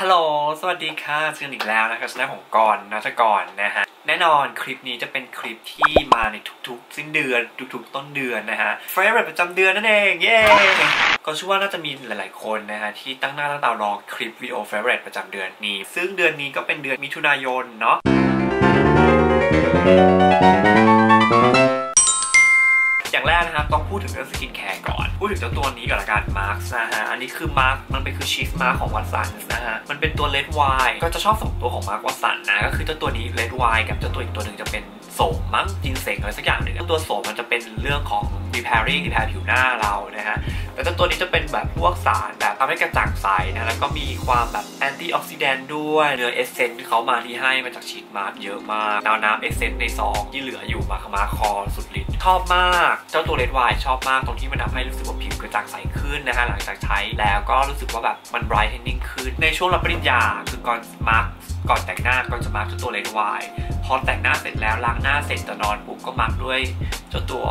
ฮัลโหล สวัสดีค่ะเจอกันอีกแล้วนะครับช anel ของกรณ์นัทกรนะฮะ แน่นอนคลิปนี้จะเป็นคลิปที่มาในทุกๆ สิ้นเดือนทุกๆ ต้นเดือนนะฮะเฟรนประจำเดือนนั่นเอง เย้ ก็เชื่อว่าน่าจะมีหลายๆ คนนะฮะที่ตั้งหน้าตั้งตารอคลิปวิดีโอเฟรนประจำเดือนนี้ ซึ่งเดือนนี้ก็เป็นเดือนมิถุนายนเนาะอย่างแรกนะครับต้องพูดถึงเรื่องสกินแคร์ก่อน พูดถึงเจ้าตัวนี้ก่อนละกันมาร์คนะฮะ อันนี้คือมาร์คมันเป็นคือชีสมาร์คของวัตสันนะฮะ มันเป็นตัวเลดไวก็จะชอบสองตัวของมาร์ควัตสันนะ ก็คือเจ้าตัวนี้เลดไวกับเจ้าตัวอีกตัวหนึ่งจะเป็นโสมมั้งจินเซงอะไรสักอย่างหนึ่งตัวโสมมันจะเป็นเรื่องของ repairing repair ผิวหน้าเรานะฮะแต่เจ้าตัวนี้จะเป็นแบบพวกสารแบบทำให้กระจ่างใสนะแล้วก็มีความแบบแอนตี้ออกซิแดนต์ด้วยเนื้อเอเซนต์ที่เขามาที่ให้มาจากชีสมาร์คเยอะมากน้ำน้ำเอเซนต์ในซองที่เหลืออยู่มาขมาคอสุดฤทธิ์ชอบมาก เจ้าตัวเลดไวชอบมากตรงที่มันทำให้รู้สึกว่าผิวกระจ่างใสขึ้นนะฮะหลังจากใช้แล้วก็รู้สึกว่าแบบมัน brightening ขึ้นในช่วงรับปริญญาคือก่อนมาร์คก่อนแต่งหน้าก็จะมาร์คเจ้าตัวเลดไวพอแต่งหน้าเสร็จแล้วล้างหน้าเสร็จจะนอนปุ๊บก็มาร์คด้วยเจ้าตัว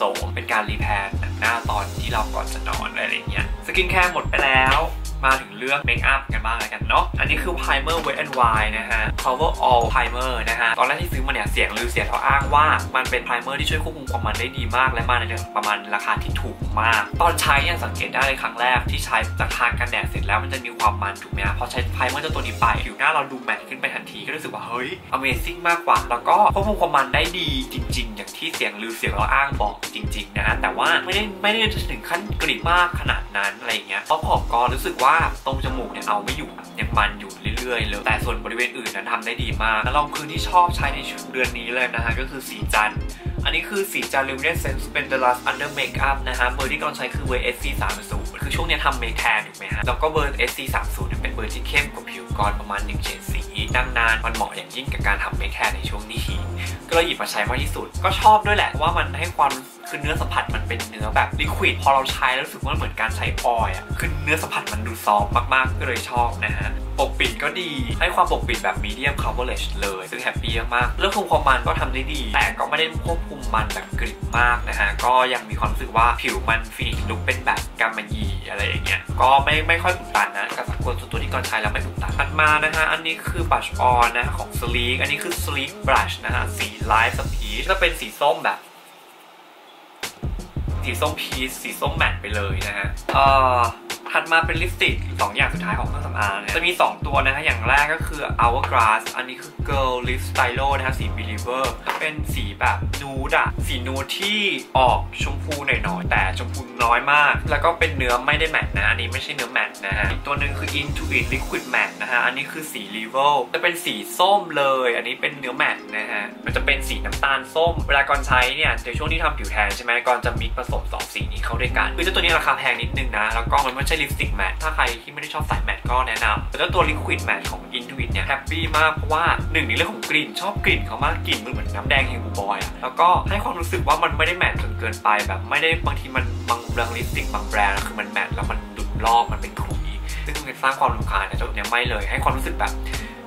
สม เป็นการรีแพร์หนังหน้าตอนที่เราก่อนจะนอนอะไรอย่างเงี้ยสกินแคร์หมดไปแล้ว มาถึงเรื่องเมคอัพกันบ้างแล้วกันเนาะ อันนี้คือ primer wet and wide นะฮะ cover all primer นะฮะ ตอนแรกที่ซื้อมาเนี่ย เสียงลือเสียงเขาอ้างว่า มันเป็น primer ที่ช่วยควบคุมความมันได้ดีมาก และมาในประมาณราคาที่ถูกมาก ตอนใช้เนี่ยสังเกตได้เลยครั้งแรกที่ใช้จากทานกันแดดเสร็จแล้วมันจะมีความมันถูกไหมฮะพอใช้ primer เจ้าตัวนี้ไปผิวหน้าเราดูแมตต์ขึ้นไปทันทีก็รู้สึกว่าเฮ้ย amazing มากกว่า แล้วก็ควบคุมความมันได้ดีจริง ๆ อย่างที่เสียงลือเสียงเราอ้างบอกจริง ๆ นะฮะแต่ว่าไม่ได้ไม่ได้ถึงขั้นกริบมากขนาดนั้นอะไรอย่างเงี้ยเพราะผมก็รู้สึกว่าตรงจมูกเนี่ยเอาไม่อยู่ยังมันอยู่เรื่อยๆเลยแต่ส่วนบริเวณอื่นนั้นทำได้ดีมากแล้วลองคืนที่ชอบใช้ในเดือนนี้เลยนะฮะก็คือสีจันอันนี้คือสีจันทร์ Luminescence Splendorous Under Makeup นะฮะเบอร์ที่กำลังใช้คือเบอร์ SC 3 0คือช่วงนี้ทำเมคแทนถูกไหมฮะแล้วก็เบอร์ SC 3 0เนี่ยเป็นเบอร์ที่เข้มกว่าผิวก่อนประมาณ1เฉดสี ดังนั้นมันเหมาะอย่างยิ่งกับการทำเมคแทนในช่วงนี้ ก็เลยหยิบมาใช้มากที่สุด ก็ชอบด้วยแหละว่ามันให้ความคือเนื้อสัมผัสมันเป็นเนื้อแบบลิควิดพอเราใช้แล้วรู้สึกว่าเหมือนการใช้ออยล์อะคือเนื้อสัมผัสมันดูซอฟมากๆ ก็เลยชอบนะฮะปกปิดก็ดีให้ความปกปิดแบบมีเดียม coverage เลยซึ่งแฮปปี้มากเรื่องคุมความมันก็ทำได้ดี แต่ก็ไม่ได้ควบคุมมันแบบกริบมากนะฮะ ก็ยังมีความรู้สึกว่าผิวมันฟินิชลุกเป็นแบบกำมะหยี่อะไรอย่างเงี้ยก็ไม่ไม่ค่อยปุดตันนะ กับสักคนส่วนตัวที่ก่อนใช้แล้วไม่ถูกตันถัดมานะฮะ อันนี้คือบัชออนนะของสลีกอันนี้คือสลีกบัชนะฮะ สีไลท์สปีชก็เป็นสีส้มแบบ สีส้มพีชสีส้มแมตต์ไปเลยนะฮะ เอ่อ ถัดมาเป็นลิปสติกสองอย่างสุดท้ายของเครื่องสำอางเนี่ยจะมี 2 ตัวนะฮะ อย่างแรกก็คือ Hourglass อันนี้คือ Girl Lip Stylo นะฮะสี Believer เป็นสีแบบนูดอะสีนูดที่ออกชมพูหน่อยๆแต่ชมพูน้อยมาก แล้วก็เป็นเนื้อไม่ได้แมตต์นะ อันนี้ไม่ใช่เนื้อแมตต์นะฮะอีกตัวหนึ่งคือ Intuit Liquid Matte นะฮะ อันนี้คือสี Level จะเป็นสีส้มเลย อันนี้เป็นเนื้อแมตต์นะฮะมันจะเป็นสีน้ำตาลส้ม เวลาก่อนใช้เนี่ยในช่วงที่ทำผิวแทนใช่ไหมก่อนจะมิกผสมสองสีนี้เข้าด้วยกันคือเจ้าตัวนี้ราคาแพงนิดนึงนะแล้วก็มันไม่ใช่ลิปสติกแมตถ้าใครที่ไม่ได้ชอบสายแมตก็แนะนำแต่เจ้าตัวลิควิดแมตของ Intuit เนี่ยแฮปปี้มากเพราะว่าหนึ่งในเรื่องของกลิ่นชอบกลิ่นเขามากกลิ่นมันเหมือนน้ำแดงเฮงบูบอยอะแล้วก็ให้ความรู้สึกว่ามันไม่ได้แมตจนเกินไปแบบไม่ได้บางทีมันบางแบางลิปสติกบางแบรนด์คือมันแมตแล้วมันดุดลอกมันเป็นขุยซึ่งมันสร้างความรำคาญนะเจ้าตัวเนี้ยไม่เลยให้ความรู้สึกแบบ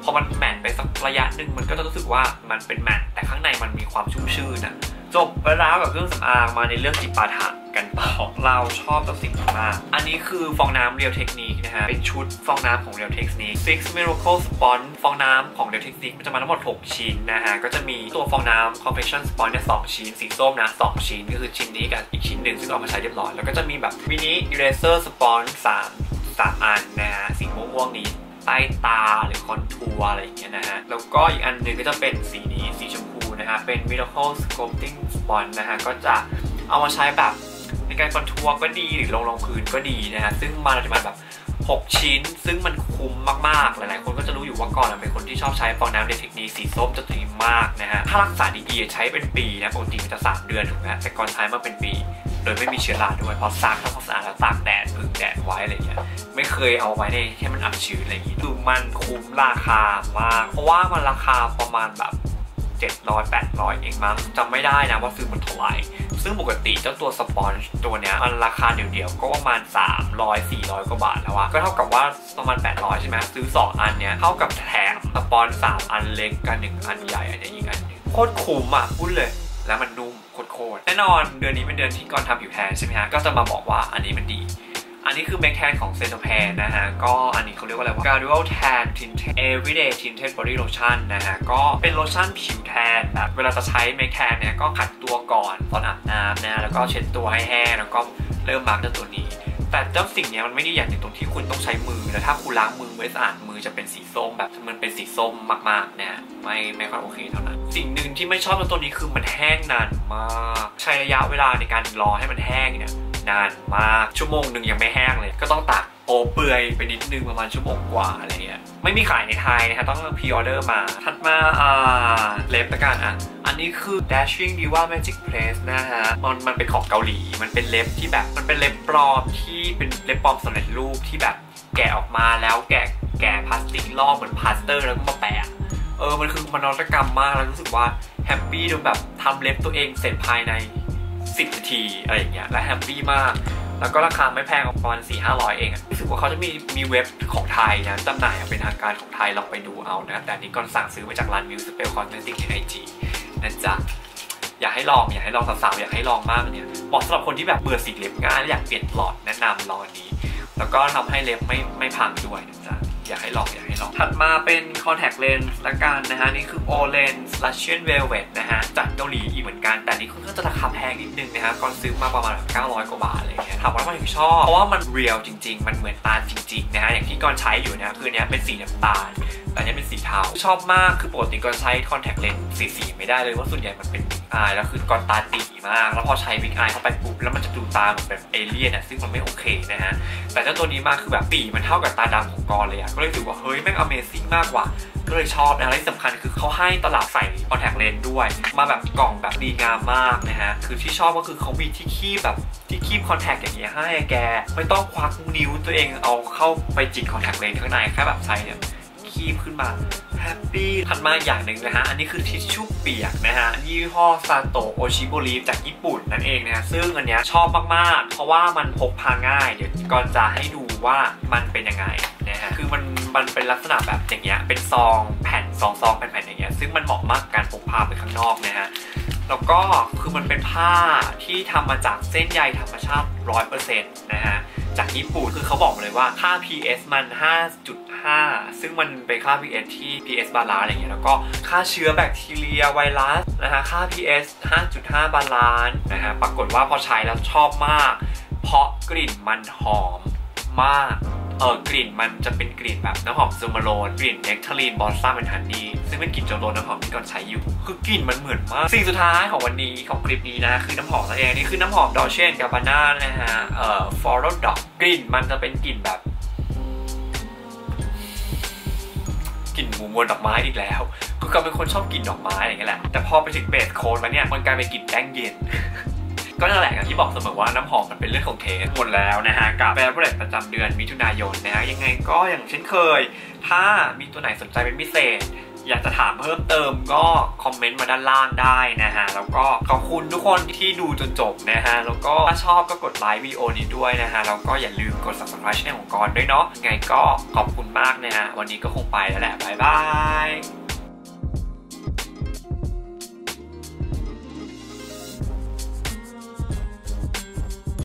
พอมันแมตไปสักระยะหนึ่งมันก็จะรู้สึกว่ามันเป็นแมตแต่ข้างในมันมีความชุ่มชื่นอะ จบไปแล้วกับเครื่องสำอางมาในเรื่องจิปาถะกันต่อเราชอบตัวสิ่งนี้มากอันนี้คือฟองน้ำเรียวเทคนิคนะฮะ เป็นชุดฟองน้ำของเรียวเทคนิค Six Miracle Sponge ฟองน้ำของเรียวเทคนิคมันจะมาทั้งหมด 6 ชิ้นนะฮะ ก็จะมีตัวฟองน้ำ Confection Sponge เนี่ยสชิ้น สีส้มนะ 2 ชิ้น ก็คือชิ้นนี้กับอีกชิ้นหนึ่งซึ่งเอามาใช้เรียบร้อย แล้วก็จะมีแบบมินิ Eraser Sponge 3 3 อันนะฮะ สีม่วงๆนี้ใต้ตาหรือคอนทัวร์อะไรอย่างเงี้ยนะฮะ แล้วก็อีกอันหนึงก็จะเป็นสีนี้ นะฮะ เป็น Miracle Sculpting Sponge นะฮะ ก็จะเอามาใช้แบบในการคอนทัวร์ก็ดีหรือลงรองพื้นก็ดีนะฮะ ซึ่งมันจะมาแบบ 6 ชิ้น ซึ่งมันคุ้มมากๆ หลายๆ คนก็จะรู้อยู่ว่าก่อนเป็นคนที่ชอบใช้ฟองน้ำในเทคนิคสีส้มจะดีมากนะฮะ ถ้ารักษาดีๆ ใช้เป็นปีนะ ปกติมันจะ 3 เดือนถูกไหมแต่ก่อนใช้มาเป็นปี โดยไม่มีเชื้อราด้วยเพราะซักทำความสะอาดแล้วตากแดดพึ่งแดดไว้อะไรอย่างเงี้ย ไม่เคยเอาไว้ในให้มันอับชื้นอะไรอย่างงี้ดูมันคุ้มราคามาก เพราะว่ามันราคาประมาณแบบ 700 800 เองมั้งจำไม่ได้นะว่าซื้อมันเท่าไหร่ ซึ่งปกติเจ้าตัวสปอนจ์ตัวเนี้ยมันราคาเดียวๆ ก็ประมาณ 300 400 กว่าบาทแล้วอะก็เท่ากับว่าประมาณ 800 ใช่ไหมซื้อ 2 อันเนี้ยเท่ากับแถมสปอนจ์3อันเล็กกับ1อันใหญ่อันนี้อีกอันหนึงโคตรคุ้มอะพูดเลยแล้วมันนุ่มโคตรแน่นอนเดือนนี้เป็นเดือนที่ก่อนทำผิวแทนใช่ไหมฮะก็จะมาบอกว่าอันนี้มันดี อันนี้คือ Make Tan ของ c e n t r p a n นะฮะ ก็อันนี้เขาเรียกว่าอะไรวะ Gradual Tan Tinted Everyday Tinted Body Lotion นะฮะ ก็เป็นโลชั่นผิวแทนแบบเวลาจะใช้ Make Tan เนี่ยก็ขัดตัวก่อนตอนอาบน้ำนะแล้วก็เช็ดตัวให้แห้งแล้วก็เริ่มมาร์กด้วยตัวนี้ แต่เจ้าสิ่งนี้มันไม่ได้อย่างหนึ่งตรงที่คุณต้องใช้มือ แล้วถ้าคุณล้างมือไม่สะอาดมือจะเป็นสีส้มแบบมันเป็นสีส้มมากๆเนี่ยไม่ไม่ค่อยโอเคเท่านั้น สิ่งหนึ่งที่ไม่ชอบในตัวนี้คือมันแห้งนานมาก ใช้ระยะเวลาในการรอให้มันแห้งเนี่ย นานมากชั่วโมงหนึ่งยังไม่แห้งเลย ก็ต้องตากโอเปื่อยไปนิดนึงประมาณชั่วโมงกว่าอะไรเงี้ยไม่มีขายในไทยนะฮะต้องพรีออเดอร์มา ถัดมาอ่าเล็บละกันอะ อันนี้คือ Dashing Diva Magic Place นะฮะมันมันเป็นของเกาหลี มันเป็นเล็บที่แบบมันเป็นเล็บปลอมที่เป็นเล็บปลอมสำเร็จรูปที่แบบแกะออกมาแล้วแกะแกะพลาสติกลอกเหมือนพลาสเตอร์แล้วก็มาแปะเออมันคือมันนวัตกรรมมากแล้วรู้สึกว่าแฮปปี้จนแบบทำเล็บตัวเองเสร็จภายใน 10นาทีอะไรอย่างเงี้ยและแฮปปี้มาก แล้วก็ราคาไม่แพงประมาณ4 5 0 0 เองอะรู้สึกว่าเขาจะมีมีเว็บของไทยนะจำหน่ายเป็นทางการของไทยลองไปดูเอานะ แต่อันนี้ก่อนสั่งซื้อมาจากร้านมิวสเปลคอนเทนต์ในไอจีนะจ๊ะอยากให้ลองอยากให้ลองสาวๆอยากให้ลองมากเนี่ยเหมาะสำหรับคนที่แบบเบื่อสีเล็บง่ายและอยากเปลี่ยนหลอดแนะนำลองอันนี้ แล้วก็ทำให้เล็บไม่ไม่พังด้วยนะจ๊ะ อยากให้ลองอยากให้ลองถัดมาเป็น contact lens ละกันนะฮะ นี่คือ Olens Russian Velvet นะฮะ จากเกาหลีอีกเหมือนกัน แต่นี่ค่อนข้างจะราคาแพงนิดนึงนะฮะก่อนซื้อมาประมาณ 900 กว่าบาทอะไรเงี้ยถามว่าทำไมถึงชอบ เพราะว่ามันเรียลจริง ๆ มันเหมือนตาจริง ๆ นะฮะ อย่างที่ก่อนใช้อยู่นะคือเนี้ยเป็นสีน้ำตาลแต่อันนี้เป็นสีเทาชอบมากคือปกติก่อนใช้ contact lens สีสีไม่ได้เลยว่าส่วนใหญ่มันเป็น อายแล้วคือก่อนตาตีมาก แล้วพอใช้วิกอายเข้าไปปุ๊บแล้วมันจะดูตาเหมือนแบบเอเลี่ยนอะซึ่งมันไม่โอเคนะฮะ แต่เจ้าตัวนี้มากคือแบบปีมันเท่ากับตาดำของกรเลยอะก็เลยรู้สึกว่าเฮ้ยแม่ง Amazing มากกว่าก็เลยชอบนะและที่สำคัญคือเขาให้ตลับใส่ contact lens ด้วย มาแบบกล่องแบบดีงามมากนะฮะ คือที่ชอบก็คือเขามีที่คีบแบบที่คีบ contact อย่างเงี้ยให้แก ไม่ต้องควักนิ้วตัวเองเอาเข้าไปจิก contact lens ข้างในแค่แบบใช้เนี่ยคีบขึ้นมา แฮปปี้ถัดมาอย่างหนึ่งนะฮะ อันนี้คือทิชชู่เปียกนะฮะ ยี่ห้อซาโตโอชิโบรีจากญี่ปุ่นนั่นเองนะฮะ ซึ่งอันเนี้ยชอบมาก ๆ เพราะว่ามันพกพาง่าย เดี๋ยวก่อนจะให้ดูว่ามันเป็นยังไงนะฮะ คือมันมันเป็นลักษณะแบบอย่างเงี้ย เป็นซองแผ่นซองซองแผ่นๆอย่างเงี้ย ซึ่งมันเหมาะมากการพกพาไปข้างนอกนะฮะแล้วก็คือมันเป็นผ้าที่ทำมาจากเส้นใยธรรมชาติ 100%นะฮะ จากญี่ปุ่นคือเขาบอกมาเลยว่าค่า PS มัน 5.5 ซึ่งมันเป็นค่า PS ที่ PS บาลานซ์อะไรเงี้ยแล้วก็ค่าเชื้อแบคทีเรียไวรัสนะฮะค่า PS 5.5 บาลานซ์นะฮะปรากฏว่าพอใช้แล้วชอบมาก เพราะกลิ่นมันหอมมาก เออกลิ่นมันจะเป็นกลิ่นแบบน้ำหอมซูมาโลนกลิ่นเนคทารีนบอสซัมเป็นฮันนี่ซึ่งเป็นกลิ่นโจโลน้ำหอมที่ก่อนใช้อยู่ คือกลิ่นมันเหมือนมาก สิ่งสุดท้ายของวันนี้ของคลิปนี้นะคือน้ำหอมนั่นเองนี่คือน้ำหอมดอเชนกาบาน่านะฮะเอ่อฟอร์โรดอกกลิ่นมันจะเป็นกลิ่นแบบกลิ่นมูมวลดอกไม้อีกแล้วคือก็เป็นคนชอบกลิ่นดอกไม้อย่างเงี้ยแหละแต่พอไปถึงเบสโคนแล้วเนี่ยมันกลายเป็นกลิ่นแป้งเย็น ก็นั่นแหละอย่างที่บอกเสมอว่าน้ำหอมมันเป็นเรื่องของเทสหมดแล้วนะฮะกับแบรนด์ประจำเดือนมิถุนายนนะฮะยังไงก็อย่างเช่นเคย ถ้ามีตัวไหนสนใจเป็นพิเศษอยากจะถามเพิ่มเติมก็คอมเมนต์มาด้านล่างได้นะฮะ แล้วก็ขอบคุณทุกคนที่ดูจนจบนะฮะ แล้วก็ถ้าชอบก็กดไลค์วิดีโอนี้ด้วยนะฮะ แล้วก็อย่าลืมกด subscribe ช่องของกอนด้วยเนาะยังไงก็ขอบคุณมากนะฮะ วันนี้ก็คงไปแล้วแหละ บ๊ายบาย